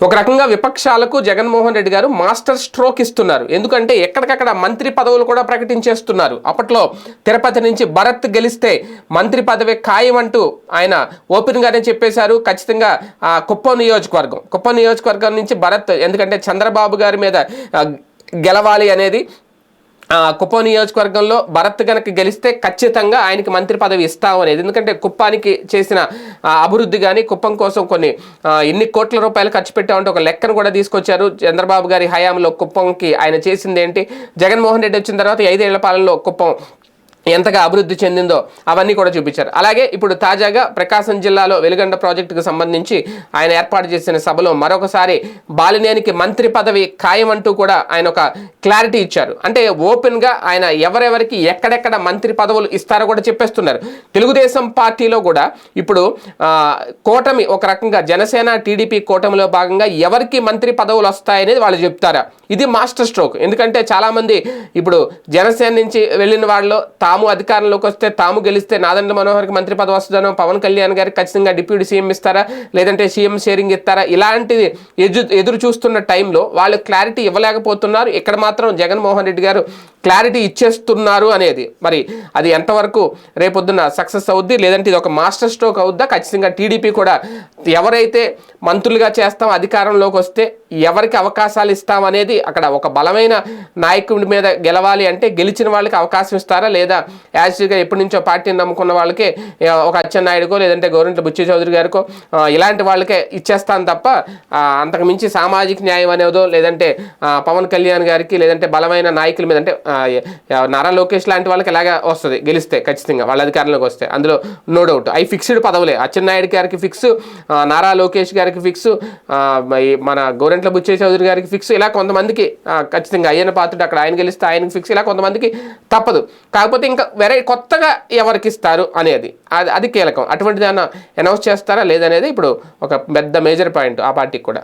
ఒక రకంగా విపక్షాలకు జగన్మోహన్ రెడ్డి గారు మాస్టర్ స్ట్రోక్ ఇస్తున్నారు. ఎందుకంటే ఎక్కడికక్కడ మంత్రి పదవులు కూడా ప్రకటించేస్తున్నారు. అప్పట్లో తిరుపతి నుంచి భరత్ గెలిస్తే మంత్రి పదవి ఖాయం అంటూ ఆయన ఓపెన్గానే చెప్పేశారు. ఖచ్చితంగా ఆ, కుప్పం నియోజకవర్గం. కుప్పం నియోజకవర్గం నుంచి భరత్ ఎందుకంటే చంద్రబాబు గారి మీద గెలవాలి అనేది కుప్ప నియోజకవర్గంలో భరత్ గనక గెలిస్తే ఖచ్చితంగా ఆయనకి మంత్రి పదవి ఇస్తాం అనేది. ఎందుకంటే కుప్పానికి చేసిన అభివృద్ధి కానీ కుప్పం కోసం కొన్ని ఎన్ని కోట్ల రూపాయలు ఖర్చు పెట్టామంటే ఒక లెక్కను కూడా తీసుకొచ్చారు. చంద్రబాబు గారి హయాంలో కుప్పంకి ఆయన చేసింది ఏంటి? జగన్మోహన్ రెడ్డి వచ్చిన తర్వాత ఐదేళ్ళ పాలనలో కుప్పం ఎంతగా అభివృద్ధి చెందిందో అవన్నీ కూడా చూపించారు. అలాగే ఇప్పుడు తాజాగా ప్రకాశం జిల్లాలో వెలుగండ ప్రాజెక్టుకు సంబంధించి ఆయన ఏర్పాటు చేసిన సభలో మరొకసారి బాలినేనికి మంత్రి పదవి ఖాయం అంటూ కూడా ఆయన ఒక క్లారిటీ ఇచ్చారు. అంటే ఓపెన్గా ఆయన ఎవరెవరికి ఎక్కడెక్కడ మంత్రి పదవులు ఇస్తారో కూడా చెప్పేస్తున్నారు. తెలుగుదేశం పార్టీలో కూడా ఇప్పుడు కూటమి ఒక రకంగా జనసేన టీడీపీ కూటమిలో భాగంగా ఎవరికి మంత్రి పదవులు వస్తాయనేది వాళ్ళు చెప్తారా? ఇది మాస్టర్ స్ట్రోక్. ఎందుకంటే చాలామంది ఇప్పుడు జనసేన నుంచి వెళ్ళిన వాళ్ళు తాము అధికారంలోకి వస్తే తాము గెలిస్తే నాదండ్ల మనోహర్కి మంత్రి పదవి వస్తుందనో పవన్ కళ్యాణ్ గారికి ఖచ్చితంగా డిప్యూటీ సీఎం ఇస్తారా? లేదంటే సీఎం షేరింగ్ ఇస్తారా? ఇలాంటిది ఎదురు ఎదురు చూస్తున్న టైంలో వాళ్ళు క్లారిటీ ఇవ్వలేకపోతున్నారు. ఇక్కడ మాత్రం జగన్మోహన్ రెడ్డి గారు క్లారిటీ ఇచ్చేస్తున్నారు అనేది. మరి అది ఎంతవరకు రేపొద్దున సక్సెస్ అవుద్ది లేదంటే ఇది ఒక మాస్టర్ స్ట్రోక్ అవుద్దా? ఖచ్చితంగా టీడీపీ కూడా ఎవరైతే మంత్రులుగా చేస్తాం అధికారంలోకి వస్తే ఎవరికి అవకాశాలు ఇస్తాం అనేది అక్కడ ఒక బలమైన నాయకుడి మీద గెలవాలి అంటే గెలిచిన వాళ్ళకి అవకాశం ఇస్తారా? లేదా యాజ్గా ఎప్పటి నుంచో పార్టీని నమ్ముకున్న వాళ్ళకే ఒక అచ్చెన్నాయుడుకో లేదంటే గవర్నమెంట్ బుచ్చి చౌదరి గారికో ఇలాంటి వాళ్ళకే ఇచ్చేస్తాను తప్ప అంతకుమించి అంతకు మించి సామాజిక న్యాయం అనేదో లేదంటే పవన్ కళ్యాణ్ గారికి లేదంటే బలమైన నాయకుల మీద అంటే నారా లోకేష్ లాంటి వాళ్ళకి ఎలాగ వస్తుంది? గెలిస్తే ఖచ్చితంగా వాళ్ళ అధికారంలోకి వస్తే. అందులో నో డౌట్ అవి ఫిక్స్డ్ పదవులే. అచ్చెన్నాయుడు గారికి ఫిక్స్ నారా లోకేష్ గారికి ఫిక్స్ మన గోరెంట్ల బుచ్చే చౌదరి గారికి ఫిక్స్ ఇలా కొంతమందికి ఖచ్చితంగా అయ్యన పాత్రుడు అక్కడ ఆయన గెలిస్తే ఆయనకి ఫిక్స్ ఇలా కొంతమందికి తప్పదు. కాకపోతే ఇంకా వెరై కొత్తగా ఎవరికి ఇస్తారు అనేది. అది అది కీలకం. అటువంటిది ఏమన్నా అనౌన్స్ చేస్తారా? లేదనేది ఇప్పుడు ఒక పెద్ద మేజర్ పాయింట్ ఆ పార్టీకి కూడా.